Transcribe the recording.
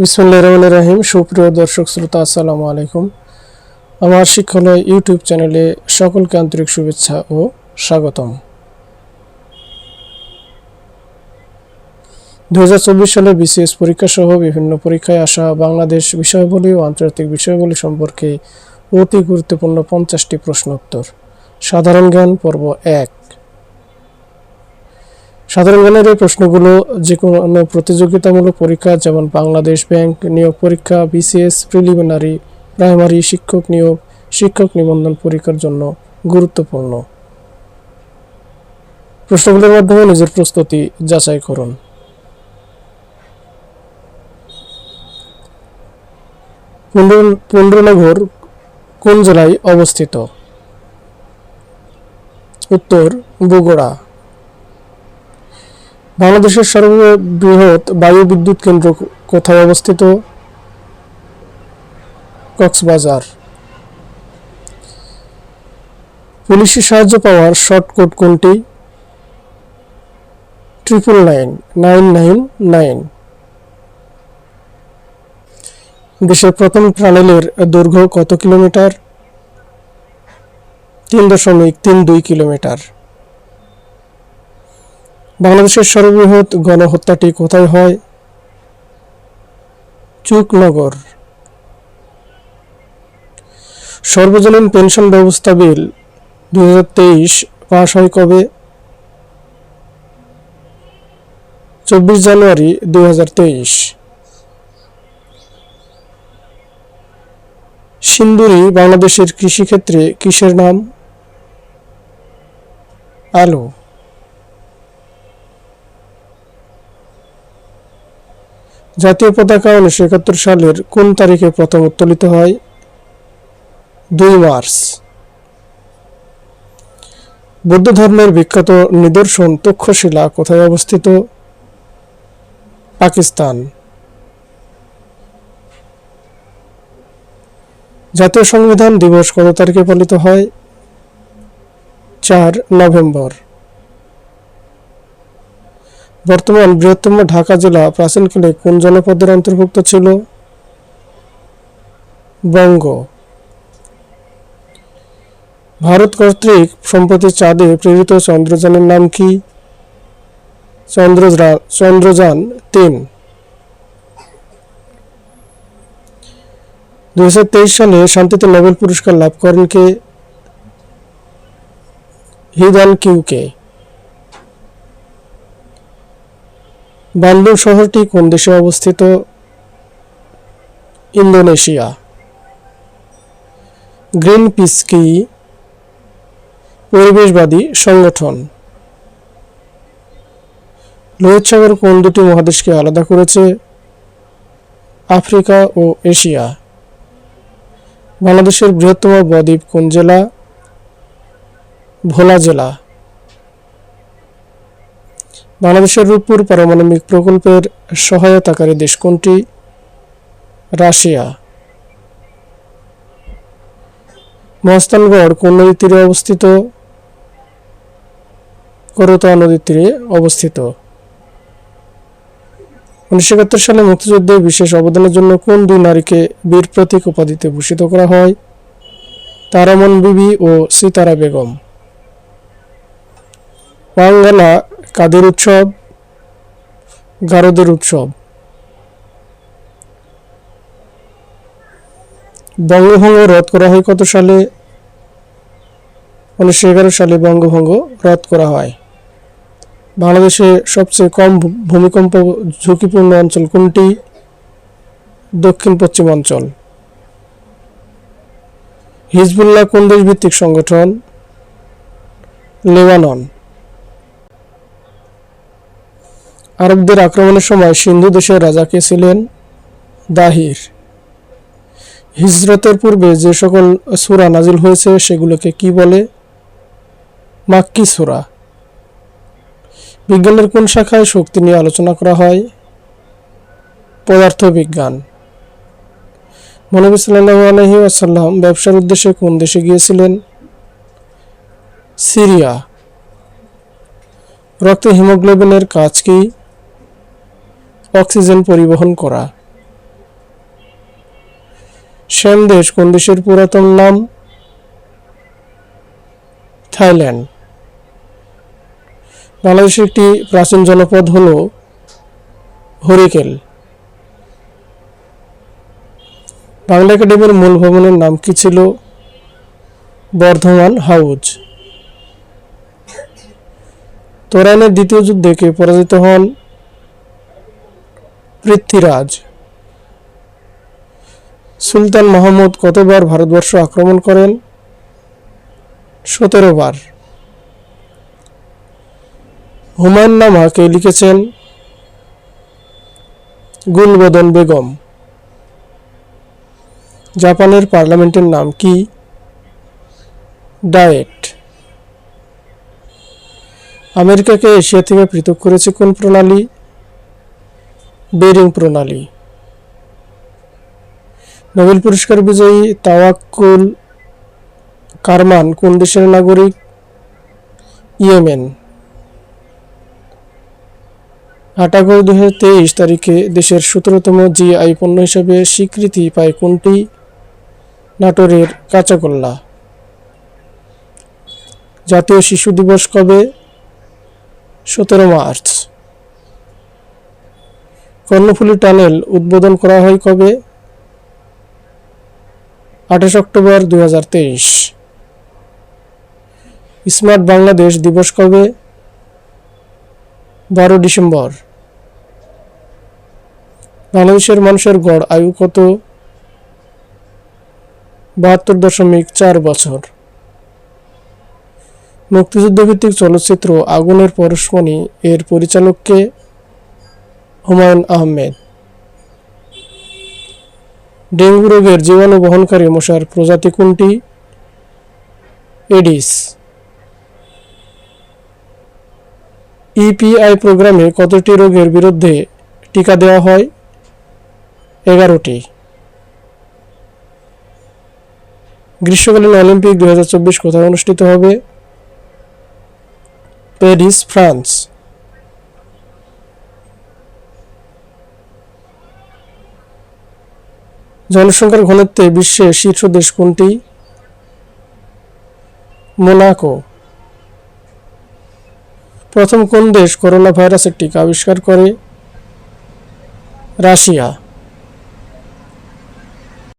বিসমুল্লাহ রহমান রাহিম। সুপ্রিয় দর্শক, শ্রোতা, আসসালামু আলাইকুম। আমার শিক্ষালয় ইউটিউব চ্যানেলে সকলকে আন্তরিক শুভেচ্ছা ও স্বাগতম। দু হাজার চব্বিশ সালে বিসিএস পরীক্ষা সহ বিভিন্ন পরীক্ষায় আসা বাংলাদেশ বিষয়াবলী ও আন্তর্জাতিক বিষয়াবলী সম্পর্কে অতি গুরুত্বপূর্ণ পঞ্চাশটি প্রশ্নোত্তর। সাধারণ জ্ঞান পর্ব এক। সাধারণ জ্ঞানের এই প্রশ্নগুলো যে কোনো প্রতিযোগিতামূলক পরীক্ষা, যেমন বাংলাদেশ ব্যাংক নিয়োগ পরীক্ষা, বিসিএস প্রিলিমিনারি, প্রাইমারি শিক্ষক নিয়োগ, শিক্ষক নিবন্ধন পরীক্ষার জন্য গুরুত্বপূর্ণ। প্রশ্নগুলোর মাধ্যমে নিজের প্রস্তুতি যাচাই করুন। পুন্ড্রনগর কোন জেলায় অবস্থিত? উত্তর, বগুড়া। বাংলাদেশের সর্ববৃহৎ বায়ু বিদ্যুৎ কেন্দ্র কোথায় অবস্থিত? কক্সবাজার। পুলিশি সাহায্য পাওয়ার শর্টকট কোনটি? Triple nine nine nine nine. দেশের প্রথম টানেলের দৈর্ঘ্য কত কিলোমিটার? তিন দশমিক তিন দুই কিলোমিটার। বাংলাদেশের সর্ববৃহৎ গণহত্যাটি কোথায় হয়? চুকনগর। সর্বজনীন পেনশন ব্যবস্থা বিল দু হাজার তেইশ পাশ হয় কবে? চব্বিশ জানুয়ারি দুই সিন্দুরি বাংলাদেশের কৃষিক্ষেত্রে কিসের নাম? আলু। জাতীয় পতাকা উনিশশো একাত্তর সালের কোন তারিখে প্রথম উত্তোলিত হয়? দুই মার্চ। বৌদ্ধ ধর্মের বিখ্যাত নিদর্শন তক্ষশিলা কোথায় অবস্থিত? পাকিস্তান। জাতীয় সংবিধান দিবস কত তারিখে পালিত হয়? চার নভেম্বর। বর্তমান বৃহত্তম ঢাকা জেলা প্রাচীনকালে কোন জনপদের অন্তর্ভুক্ত ছিল? বঙ্গ। ভারত কর্তৃক সম্প্রতি চাঁদে প্রেরিত চন্দ্রযানের নাম কি? চন্দ্রযান তিন। দুই সালে শান্তিতে নোবেল পুরস্কার লাভ করেন কে? হিদান কিউকে। বান্ডুল শহরটি কোন দেশে অবস্থিত? ইন্দোনেশিয়া। গ্রিন পিস কি? পরিবেশবাদী সংগঠন। লোহিত সাগর কোন দুটি মহাদেশকে আলাদা করেছে? আফ্রিকা ও এশিয়া। বাংলাদেশের বৃহত্তম বদ্বীপ কোন জেলা? ভোলা জেলা। বাংলাদেশের রূপপুর পারমাণবিক প্রকল্পের সহায়তাকারী দেশ কোনটি? রাশিয়া। মহস্তানগড় কোন নদীর তীরে অবস্থিত? করতোয়া নদীর তীরে অবস্থিত। উনিশশো একাত্তর সালে মুক্তিযুদ্ধে বিশেষ অবদানের জন্য কোন দুই নারীকে বীর প্রতীক উপাধিতে ভূষিত করা হয়? তারামন বিবি ও সিতারা বেগম। বাঙ্গালা কাদের উৎসব? গারদের উৎসব। বঙ্গভঙ্গ রদ করা হয় কত সালে? উনিশশো এগারো সালে বঙ্গভঙ্গ রদ করা হয়। বাংলাদেশে সবচেয়ে কম ভূমিকম্প ঝুঁকিপূর্ণ অঞ্চল কোনটি? দক্ষিণ পশ্চিম অঞ্চল। হিজবুল্লাহ কোন দেশ ভিত্তিক সংগঠন? লেবানন। আরবদের আক্রমণের সময় সিন্ধু দেশের রাজা কে ছিলেন? দাহির। হিজরতের পূর্বে যে সকল সূরা নাজিল হয়েছে সেগুলোকে কি বলে? মাক্কি সুরা। বিজ্ঞানের কোন শাখায় শক্তি নিয়ে আলোচনা করা হয়? পদার্থবিজ্ঞান। মনবী সাল্লাহ আলহি আসাল্লাম ব্যবসার উদ্দেশ্যে কোন দেশে গিয়েছিলেন? সিরিয়া। রক্তে হিমোগ্লোবিনের কাজ কি? অক্সিজেন পরিবহন করা। শ্যাম দেশ, কোন দেশের পুরাতন নাম? থাইল্যান্ড। বাংলাদেশের একটি প্রাচীন জনপদ হল হরিকেল। বাংলা একাডেমির মূল ভবনের নাম কি ছিল? বর্ধমান হাউজ। তোরানের দ্বিতীয় যুদ্ধে কে পরাজিত হন? পৃথ্বীরাজ। সুলতান মাহমুদ কতবার ভারতবর্ষ আক্রমণ করেন? সতেরো বার। হুমায়ুন নামা কে লিখেছেন গুলবদন বেগম। জাপানের পার্লামেন্টের নাম কি? ডায়েট। আমেরিকাকে এশিয়া থেকে পৃথক করেছে কোন প্রণালী? বেরিং প্রণালী। নোবেল পুরস্কার বিজয়ী তাওয়াক্কুল কারমান কোন দেশের নাগরিক? ইয়েমেন। আট আগস্ট দুই হাজার তেইশ তারিখে দেশের সতেরোতম জিআই পণ্য হিসেবে স্বীকৃতি পায় কোনটি? নাটোরের কাঁচাগোল্লা। জাতীয় শিশু দিবস কবে? সতেরো মার্চ। কর্ণফুলী টানেল উদ্বোধন করা হয় কবে? আঠাশ অক্টোবর দুই হাজার তেইশ। স্মার্ট বাংলাদেশ দিবস কবে? বারো ডিসেম্বর। বাংলাদেশের মানুষের গড় আয়ু কত? বাহাত্তর দশমিক চার বছর। মুক্তিযুদ্ধভিত্তিক চলচ্চিত্র আগুনের পরশমণি এর পরিচালককে হুমায়ুন আহমেদ। ডেঙ্গু রোগের জীবাণু বহনকারী মশার প্রজাতি কোনটি? এডিস। ইপিআই প্রোগ্রামে কতটি রোগের বিরুদ্ধে টিকা দেওয়া হয়? এগারোটি। গ্রীষ্মকালীন অলিম্পিক দু হাজার চব্বিশ কোথায় অনুষ্ঠিত হবে? Paris France. জনসংখ্যার ঘনত্বে বিশ্বের শীর্ষ দেশ কোনটি? মোনাকো। প্রথম কোন দেশ করোনা ভাইরাসের টিকা আবিষ্কার করে? রাশিয়া।